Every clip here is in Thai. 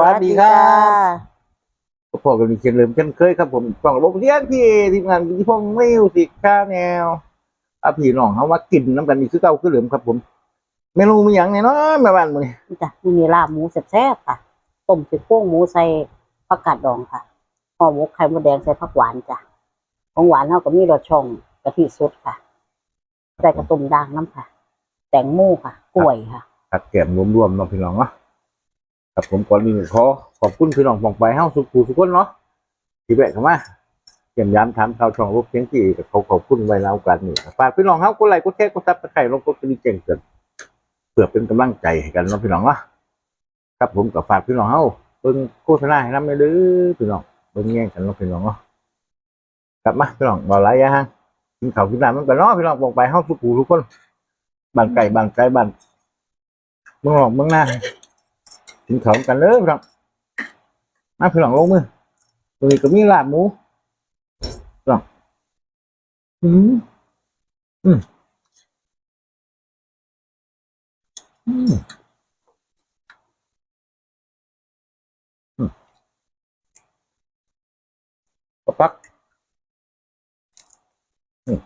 วัสดีครับพอกันมีเชียนเริ่มเช่นเคยครับผมกล่องระบบเรียนพี่ทีมงานที่พงมิวสิกข้าแนวอาพี่น้องเขาว่ากินน้ำกันนี่คือเก่าคือเหลือมครับ ผมเมนูมีอย่างไงเนาะแม่บ้านมื้อนี้จ้ะมีลาบหมูแซ่บๆค่ะต้มซี่โครงหมูใส่ผักกาดดองค่ะห่อหมกไข่มดแดงใส่ผักหวานจ้ะของหวานเราก็มีรสช่องกะทิสดค่ะใส่กระตุ่มด่างน้ำค่ะ แตงโมค่ะ กล้วยค่ะตัดแกมรวมๆเนาะพี่น้องเนาะ ครับผมก่อนอื่นขอขอบคุณพี่น้องฟองไปเฮาสุขูสุขคนเนาะที่แวะเข้ามาเยี่ยมยามถามข่าวช่องรูปเสียงที่เขาขอบคุณไว้แล้วกันนี่ฝากพี่น้องเฮากดไลค์กดแชร์กดซับสไครต์ลงกดกระดิ่งแจ้งเตือนเพื่อเป็นกำลังใจให้กันเนาะพี่น้องเนาะครับผมกับฝากพี่น้องเฮาเบิ่งโฆษณาให้น้ำได้เด้อพี่น้องเบิ่งแย่งกันเนาะพี่น้องเนาะกลับมาพี่น้องบ่หลายอย่างกินข้าวกินน้ำมันก็เนาะพี่น้องฟองไปเฮาสุขูทุกคนบ้านไก่บ้านไก่บ้านเมืองนอกเมืองหน้า กินข้าวกันเลยพี่น้องมาพี่น้องลงมือตรงนี้ก็มีลาบหมูพี่น้องอืมอืมอืมอืมปะปักอืม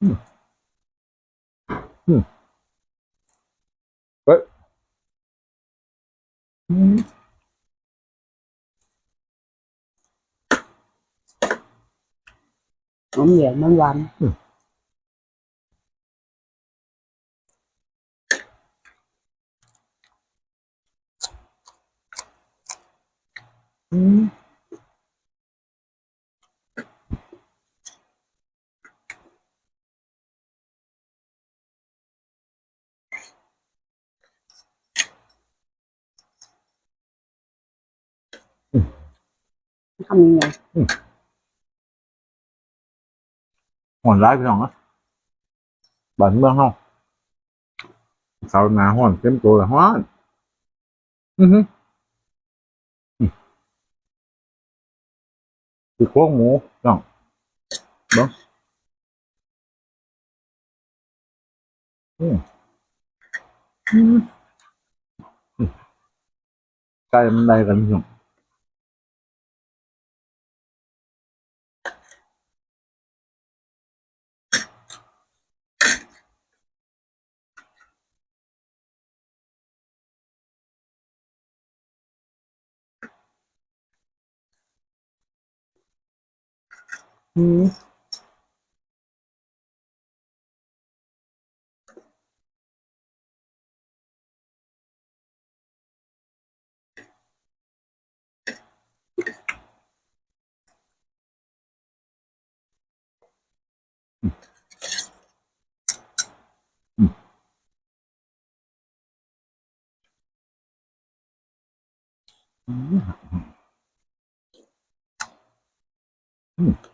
อืมมันเหนียวมั นหวานอืม ทำยังไงห่อนร้ายพี่น้องนะบ้านเมืองเฮาเขาหนาห่อนเต็มตัวเลยฮ้อนอือฮึอืมคือโค้งหมูน้องเบิ้งอืมอืมอืมไก่มันได้กันพี่น้อง อืมอืมอื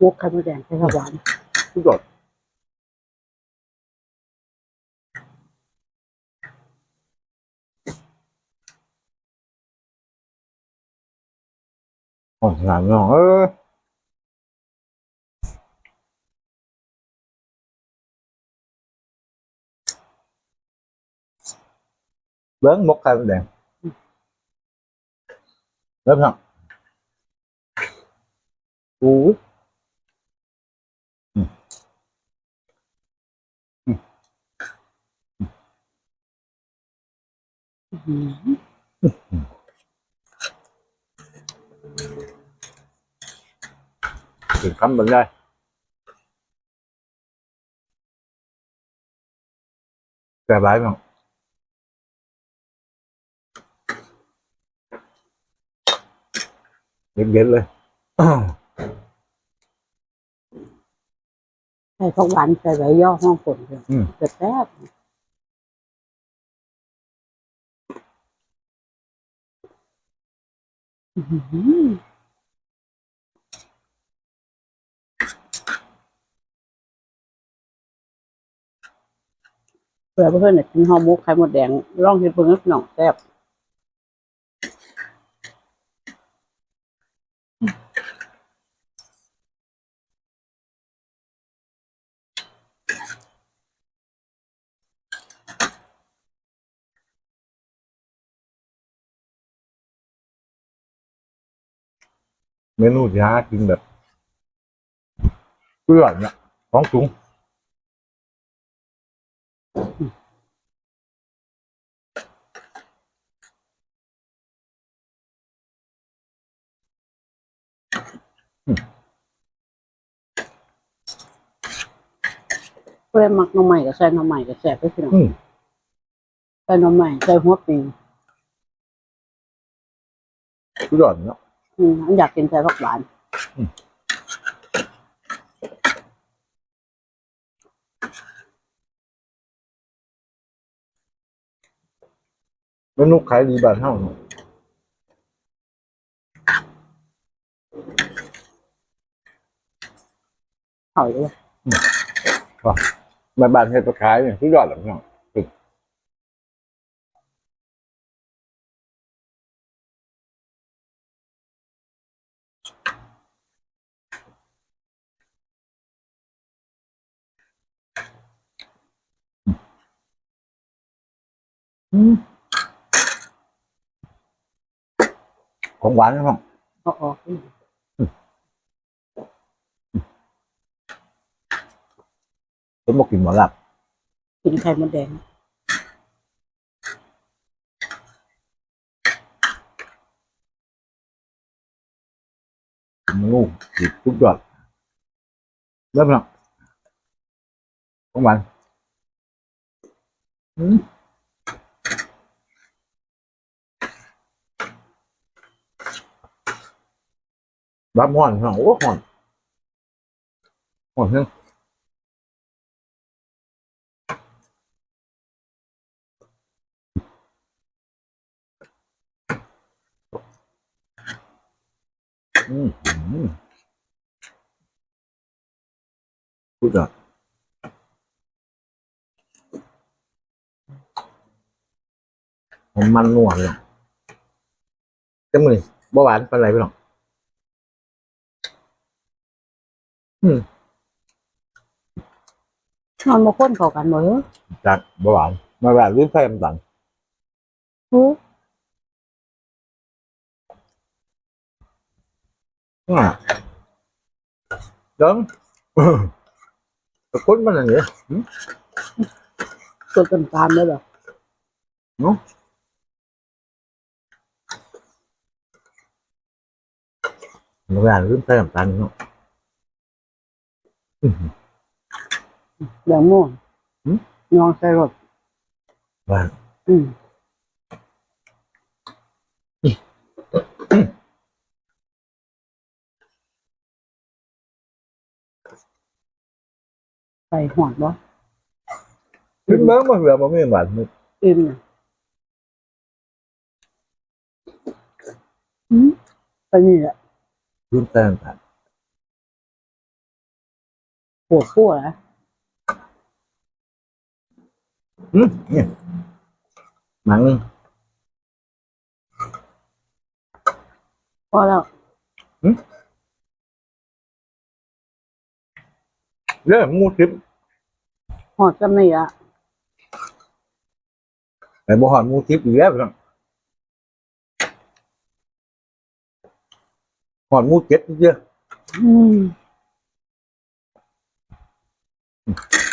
มหอนเท่ากันมาอืมอืมหมูไข่มดแดงใส่ผักหวานสุดยอดโอ้ยหลานน้องเออเบิ้งมกไข่มดแดงเริ่มครับอู้ ยอืมถึงคำบรรยายแก่ร้ายมั้งเย็ อื้อหือเผื่อเพื่อนเนี่ยกินห่อหมกไข่หมดแดงลองเห็นเพิ่งนักหน่องแซ่บ เมนูที่หากินแบบเพื่อนเนี่ยของถุงอืมเพื่อนมักหน้ำใหม่ก็ใส่หน้ำใหม่ก็แซ่บไปพี่น้องอืมใส่หน้ำใหม่ใส่หัวปีเพื่อนเนี่ย อืมอันอยากกินใส่ผักหวานเมนูขายดีบ้านเฮาเนาะเข่าเลย แม่บ้านเฮ็ดไปขายเนี่ยสุดยอดเลยพี่น้อง อืมของหวานนะครับเอาออกผมบอกกินหมดละ กินไข่มดแดง เมนูสุดสุดยอดเรับห่อนพี่องโอ้ห่อนห่อนเพียงอืมอืมพูดอะผมมันนัวเลยจะมือบาหวานเป็นไรไปหรอก อืมนอนมาค้นเข้ากันหมดเลยจากเบาหวานมาแบบลิ้นไส้ต่างโอ้ๆอะเดิมตะกุนมันอะไรเนี่ยตัวเป็นตามเลยเหรอเนาะมาแบบลิ้น ไส้ต่างๆเนาะอืมเดี๋ยวม่วงหืม ยองใส่รถว่าอืมใส่หอดบ่ขึ้นเบิ้งมาเหือมาไม่หวานมึงอิ่มน่ะอืมไปนี่แหละลิ้นไส้ต่าง ปวดขั้วนะๆอืมเนี่ยหนังพอแล้วเรื่องหมูทิพย์หอดจำนี่ละไอ้บ่หอนหมูทิพย์อีกแล้วพี่น้องหอนหมูเจ็ดเยอะอืม you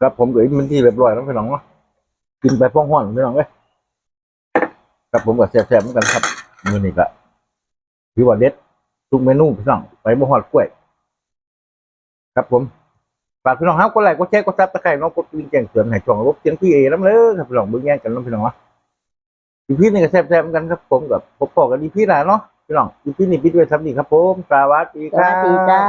ครับผมก็อีกมันที่เรียบร้อยแล้วพี่น้องเนาะกินไปพ้องห้อนพี่น้องเอ้ยครับผมก็แซ่บๆเหมือนกันครับมือนี้ก็ถือว่าเด็ดทุกเมนูพี่น้องไปบ่ฮอดกล้วย ครับผมฝากพี่น้องเฮากดไลค์กดแชร์กดซับสไครต์น้องกดกริ่งแจ้งเตือนให้ช่องรบเสียงพี่เอน้ำเลยครับพี่น้องเบิ่งแย่งกันน้องพี่น้องเนาะอีพี่นี้ก็แซ่บๆเหมือนกันครับผมกับพบกันอีพีหน้าเนาะพี่น้องอีพี่นี้ปิดไว้ทำนี่ครับผมสวัสดีครัวัสดีจ้า